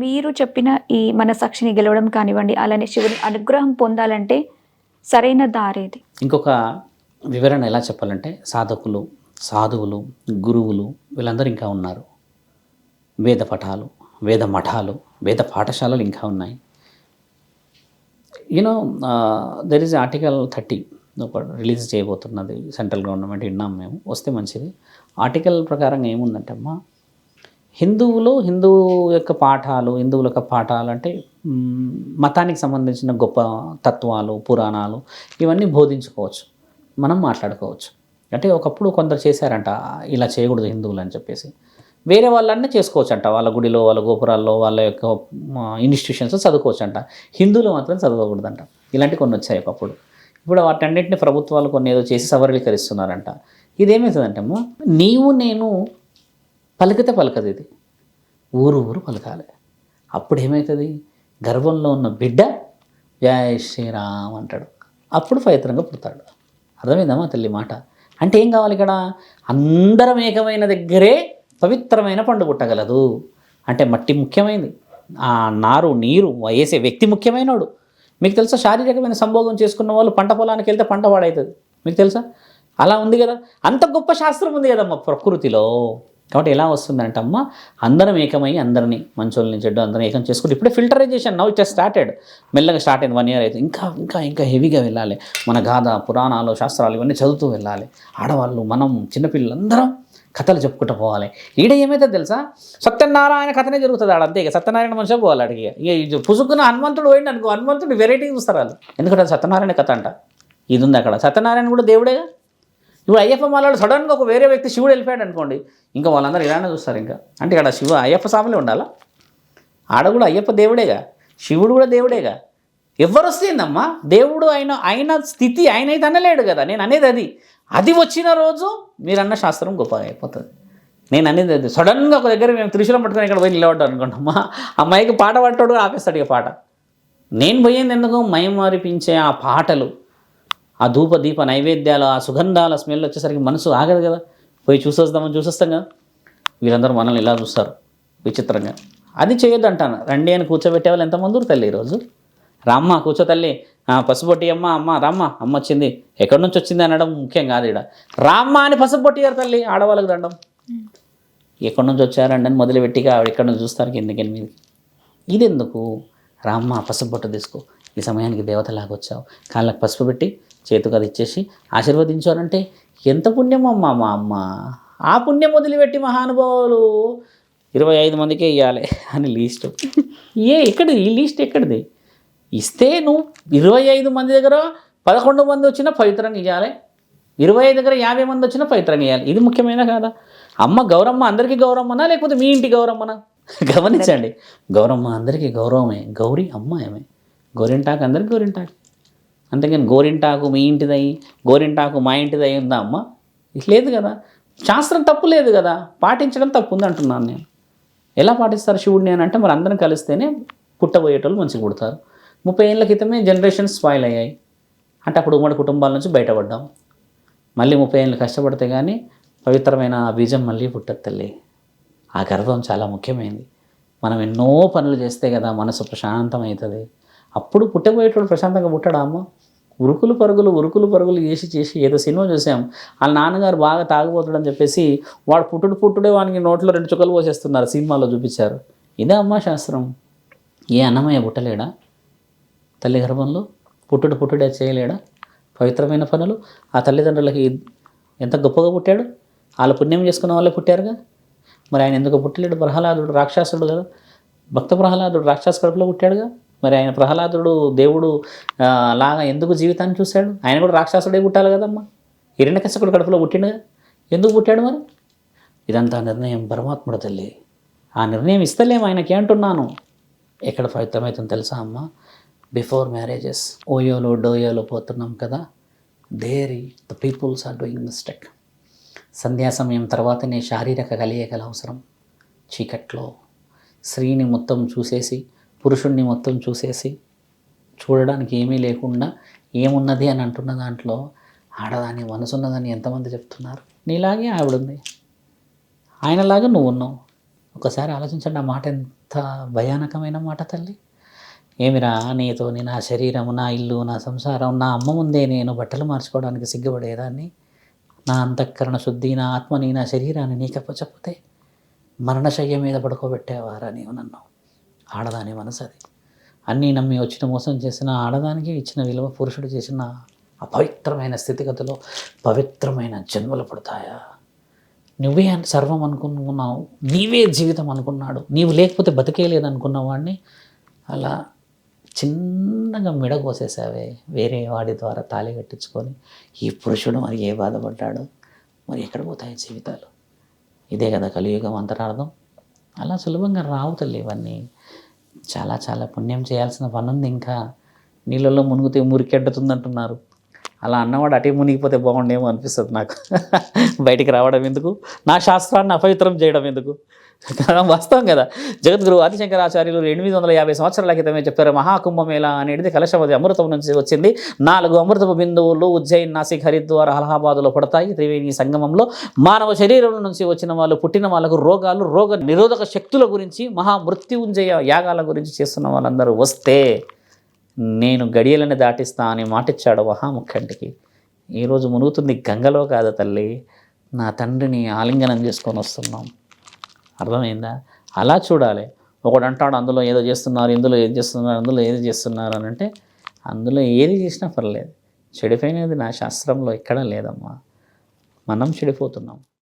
మీరు చెప్పిన ఈ మనసాక్షిని గెలవడం కానివ్వండి అలానే శివుని అనుగ్రహం పొందాలంటే సరైన దారేది ఇంకొక వివరణ ఎలా చెప్పాలంటే సాధకులు సాధువులు గురువులు వీళ్ళందరూ ఇంకా ఉన్నారు. వేద పఠాలు వేద మఠాలు వేద పాఠశాలలు ఇంకా ఉన్నాయి. You know there is article thirty ఒక రిలీజ్ చేయబోతున్నది సెంట్రల్ గవర్నమెంట్ విన్నాం మేము వస్తే మంచిది. ఆర్టికల్ ప్రకారం ఏముందంటే అమ్మా హిందువులు హిందువు యొక్క పాఠాలు హిందువుల యొక్క పాఠాలు అంటే మతానికి సంబంధించిన గొప్ప తత్వాలు పురాణాలు ఇవన్నీ బోధించుకోవచ్చు. మనం మాట్లాడుకోవచ్చు. అంటే ఒకప్పుడు కొందరు చేశారంట ఇలా చేయకూడదు హిందువులు అని చెప్పేసి. వేరే వాళ్ళన్నీ చేసుకోవచ్చు అంట వాళ్ళ గుడిలో వాళ్ళ గోపురాల్లో వాళ్ళ యొక్క ఇన్స్టిట్యూషన్స్ చదువుకోవచ్చు అంట హిందువులు మాత్రం చదవకూడదంట. ఇలాంటి కొన్ని వచ్చాయి ఒకప్పుడు. ఇప్పుడు వాటన్నింటిని ప్రభుత్వాలు కొన్ని ఏదో చేసి సవరీకరిస్తున్నారంట ఇదేమవుతుందంటే నీవు నేను పలికితే పలకదు ఇది. ఊరు ఊరు పలకాలి. అప్పుడు ఏమవుతుంది గర్భంలో ఉన్న బిడ్డ జయ శ్రీరామ్ అంటాడు. అప్పుడు పవిత్రంగా పుడతాడు. అర్థమైందమ్మా తల్లి మాట? అంటే ఏం కావాలి ఇక్కడ? అందరం ఏకమైన దగ్గరే పవిత్రమైన పండు పుట్టగలదు. అంటే మట్టి ముఖ్యమైనది ఆ నారు నీరు వేసే వ్యక్తి ముఖ్యమైనవాడు మీకు తెలుసా? శారీరకమైన సంభోగం చేసుకున్న వాళ్ళు పంట పొలానికి వెళ్తే పంట పాడవుతుంది మీకు తెలుసా? అలా ఉంది కదా? అంత గొప్ప శాస్త్రం ఉంది కదమ్మా ప్రకృతిలో. కాబట్టి ఎలా వస్తుందంటే అమ్మ అందరం ఏకమై అందరినీ మంచోళ్ళని చెడ్డు అందరం ఏకం చేసుకుంటే ఇప్పుడే ఫిల్టరైజేషన్ నవ్ ఇట్ స్టార్టెడ్ మెల్లగా స్టార్ట్ అయింది వన్ ఇయర్ అయితే. ఇంకా ఇంకా ఇంకా హెవీగా వెళ్ళాలి. మన గాథ పురాణాలు శాస్త్రాలు ఇవన్నీ చదువుతూ వెళ్ళాలి. ఆడవాళ్ళు మనం చిన్నపిల్లలందరం కథలు చెప్పుకుంటూ పోవాలి. ఈడ ఏమైతే తెలుసా? సత్యనారాయణ కథనే జరుగుతుంది ఆడ అంతే ఇక. సత్యనారాయణ మనిషి పోవాలి అడిగి ఇక. ఇది పుసుకున్న హనుమంతుడు పోయింది అనుకో. హనుమంతుడు వెరైటీ చూస్తారు వాళ్ళు. ఎందుకంటే సత్యనారాయణ కథ అంట. ఇది ఉంది అక్కడ. సత్యనారాయణ కూడా దేవుడేగా? ఇప్పుడు అయ్యప్ప మాలలో సడన్గా ఒక వేరే వ్యక్తి శివుడు వెళ్ళిపోయాడు అనుకోండి ఇంకా వాళ్ళందరూ ఇలానే చూస్తారు ఇంకా. అంటే ఇక్కడ శివ అయ్యప్ప స్వామిలే ఉండాలా? ఆడ కూడా అయ్యప్ప దేవుడేగా శివుడు కూడా దేవుడేగా. ఎవరు వస్తుందమ్మా దేవుడు ఆయన ఆయన స్థితి ఆయన అయితే అనలేడు కదా నేను అనేది అది. అది వచ్చిన రోజు మీరన్న శాస్త్రం గొప్పగా అయిపోతుంది. నేను అనేది అది. సడన్గా ఒక దగ్గర మేము త్రిశూలం పట్టుకొని ఇక్కడ పోయి నిలబడ్డాం అనుకుంటామా అమ్మాయికి పాట పట్టాడు ఆపేస్తాడు ఇక పాట. నేను పోయింది ఎందుకు మైమరిపించే ఆ పాటలు? ఆ ధూప దీప నైవేద్యాలు ఆ సుగంధాల స్మెల్ వచ్చేసరికి మనసు ఆగదు కదా. పోయి చూసొస్తామని చూసొస్తాం కదా. వీళ్ళందరూ మనల్ని ఇలా చూస్తారు. విచిత్రంగా. అది చేయొద్దు అంటాను. రండి అని కూర్చోబెట్టే వాళ్ళు ఎంతమంది తల్లి ఈరోజు? రామ్మ కూర్చో తల్లి. పసుపొట్టి అమ్మ అమ్మ రామ్మ అమ్మ వచ్చింది. ఎక్కడి నుంచి వచ్చింది అనడం ముఖ్యం కాదు ఇక్కడ రామ్మ అని పసుపొట్టిగారు తల్లి ఆడవాళ్ళకి దండం. ఎక్కడి నుంచి వచ్చారండి అని మొదలుపెట్టిగా ఆవిడ ఎక్కడి నుంచి చూస్తారు కిందకి మీదకి. ఇది ఎందుకు రామ్మ పసుపు బొట్టు తీసుకో. ఈ సమయానికి దేవతలాగా వచ్చావు. కాళ్ళకి పసుపు పెట్టి చేతికి అది ఇచ్చేసి ఆశీర్వదించారంటే ఎంత పుణ్యం అమ్మ మా అమ్మ. ఆ పుణ్యం వదిలిపెట్టి మహానుభావులు ఇరవై ఐదు మందికే ఇవ్వాలి అని లీస్ట్. ఏ ఎక్కడిది? ఈ లీస్ట్ ఎక్కడిది? ఇస్తే నువ్వు ఇరవై ఐదు మంది దగ్గర పదకొండు మంది వచ్చినా పవిత్రంగా ఇవ్వాలి ఇరవై ఐదు దగ్గర యాభై మంది వచ్చినా పవిత్రంగా ఇవ్వాలి ఇది ముఖ్యమైన కాదా. అమ్మ గౌరమ్మ అందరికీ గౌరమ్మనా? లేకపోతే మీ ఇంటి గౌరమ్మనా? గమనించండి. గౌరమ్మ అందరికీ గౌరవమే. గౌరీ అమ్మాయమే గౌరింటాకు అందరికీ గౌరింటాకు. అంతేకాని గోరింటాకు మీ ఇంటిదై గోరింటాకు మా ఇంటిదై ఉందా అమ్మ? లేదు కదా. శాస్త్రం తప్పు లేదు కదా. పాటించడం తప్పు ఉంది అంటున్నాను నేను. ఎలా పాటిస్తారు శివుడిని అని అంటే మరి అందరం కలిస్తేనే పుట్టబోయేటోళ్ళు మంచిగా పుడతారు. ముప్పై ఏళ్ళ క్రితమే జనరేషన్ స్పాయిల్ అయ్యాయి. అంటే అప్పుడు ఉమ్మడి కుటుంబాల నుంచి బయటపడ్డాం. మళ్ళీ ముప్పై ఏళ్ళు కష్టపడితే కానీ పవిత్రమైన ఆ బీజం మళ్ళీ పుట్టదు తల్లి. ఆ గర్భం చాలా ముఖ్యమైనది మనం ఎన్నో పనులు చేస్తే కదా మనసు ప్రశాంతం అవుతుంది అప్పుడు పుట్టబోయేటోడు ప్రశాంతంగా పుట్టాడా అమ్మ? ఉరుకులు పరుగులు ఉరుకులు పరుగులు చేసి చేసి ఏదో సినిమా చూసాం. వాళ్ళ నాన్నగారు బాగా తాగిపోతాడని చెప్పేసి వాడు పుట్టుడు పుట్టుడే వానికి నోట్లో రెండు చుక్కలు పోసేస్తున్నారు సినిమాలో చూపించారు. ఇదే అమ్మా శాస్త్రం. ఏ అన్నమయ్య పుట్టలేడా? తల్లి గర్భంలో పుట్టుడు పుట్టుడే చేయలేడా? పవిత్రమైన పనులు? ఆ తల్లిదండ్రులకి ఎంత గొప్పగా పుట్టాడు? వాళ్ళ పుణ్యం చేసుకున్న వాళ్ళే పుట్టారుగా? మరి ఆయన ఎందుకు పుట్టలేడు? ప్రహ్లాదుడు రాక్షసుడు కదా. భక్త ప్రహ్లాదుడు రాక్షస కడుపులో పుట్టాడుగా? మరి ఆయన ప్రహ్లాదుడు దేవుడు అలాగా లాగా ఎందుకు జీవితాన్ని చూశాడు? ఆయన కూడా రాక్షసుడే పుట్టాలి కదమ్మా. హిరణ్యకశకుడు కడుపులో పుట్టిండుగా ఎందుకు పుట్టాడు మరి? ఇదంతా నిర్ణయం పరమాత్ముడు తల్లి. ఆ నిర్ణయం ఇస్తలేము ఆయనకి అంటున్నాను. ఎక్కడ ఫలితమవుతుందో తెలుసా అమ్మ? Before marriages. ఓయోలో డోయోలో పోతున్నాం కదా. There the peoples are doing mistake. సంధ్యా సమయం తర్వాతనే శారీరక కలయికలు అవసరం. చీకట్లో స్త్రీని మొత్తం చూసేసి పురుషుణ్ణి మొత్తం చూసేసి చూడడానికి ఏమీ లేకుండా ఏమున్నది అని అంటున్న దాంట్లో ఆడదాని మనసున్నదని ఎంతమంది చెప్తున్నారు? నీలాగే ఆవిడుంది. ఆయనలాగా నువ్వు ఉన్నావు. ఒకసారి ఆలోచించండి ఆ మాట ఎంత భయానకమైన మాట తల్లి. ఏమిరా నీతో నా శరీరము నా ఇల్లు నా సంసారం నా అమ్మ ముందే నేను బట్టలు మార్చుకోవడానికి సిగ్గుపడేదాన్ని? నా అంతఃకరణ శుద్ధి నా ఆత్మని నా శరీరాన్ని నీకప్పచెప్పితే మరణశయ్య మీద పడుకోబెట్టేవారా నీవు నన్ను? ఆడదాని మనసు అది అన్నీ నమ్మి వచ్చిన మోసం చేసిన ఆడదానికి ఇచ్చిన విలువ పురుషుడు చేసిన అపవిత్రమైన స్థితిగతిలో పవిత్రమైన జన్మలు పడతాయా? నువ్వే సర్వం అనుకున్నావు. నీవే జీవితం అనుకున్నాడు. నీవు లేకపోతే బతికేయలేదు అనుకున్న వాడిని అలా చిన్నగా మెడ కోసేసావే. వేరే వాడి ద్వారా తాళి కట్టించుకొని ఈ పురుషుడు మరి ఏ బాధపడ్డాడు? మరి ఎక్కడ పోతాయి జీవితాలు? ఇదే కదా కలియుగం అంతరార్థం అలా సులభంగా రావు తల్లి ఇవన్నీ. చాలా చాలా పుణ్యం చేయాల్సిన పని ఉంది ఇంకా. నీళ్ళల్లో మునిగితే మురికెడ్డుతుంది అంటున్నారు అలా అన్నవాడు అటే మునిగిపోతే బాగుండేమో అనిపిస్తుంది నాకు. బయటికి రావడం ఎందుకు? నా శాస్త్రాన్ని అపవిత్రం చేయడం ఎందుకు? వాస్తవం కదా. జగద్గురు ఆదిశంకరాచార్యులు ఎనిమిది వందల యాభై సంవత్సరాల క్రితమే చెప్పారు మహాకుంభమేళ అనేది కలశవది అమృతం నుంచి వచ్చింది. నాలుగు అమృతపు బిందువులు ఉజ్జయిన్ నాసిక్ హరిద్వార్ అలహాబాదులో పడతాయి. త్రివేణి సంగమంలో మానవ శరీరం నుంచి వచ్చిన వాళ్ళు పుట్టిన వాళ్ళకు రోగాలు రోగ నిరోధక శక్తుల గురించి మహా మృత్యుంజయ యాగాల గురించి చేస్తున్న వాళ్ళందరూ వస్తే నేను గడియలని దాటిస్తా అని మాటిచ్చాడు మహాముఖంటికి ఈరోజు మునుగుతుంది గంగలో కాదు తల్లి నా తండ్రిని ఆలింగనం చేసుకొని వస్తున్నాం. అర్థమైందా? అలా చూడాలి. ఒకడు అంటాడు అందులో ఏదో చేస్తున్నారు ఇందులో ఏది చేస్తున్నారు అందులో ఏది చేస్తున్నారు అని అంటే అందులో ఏది చేసినా పర్లేదు. చెడిపోయినది నా శాస్త్రంలో ఎక్కడా లేదమ్మా. మనం చెడిపోతున్నాం.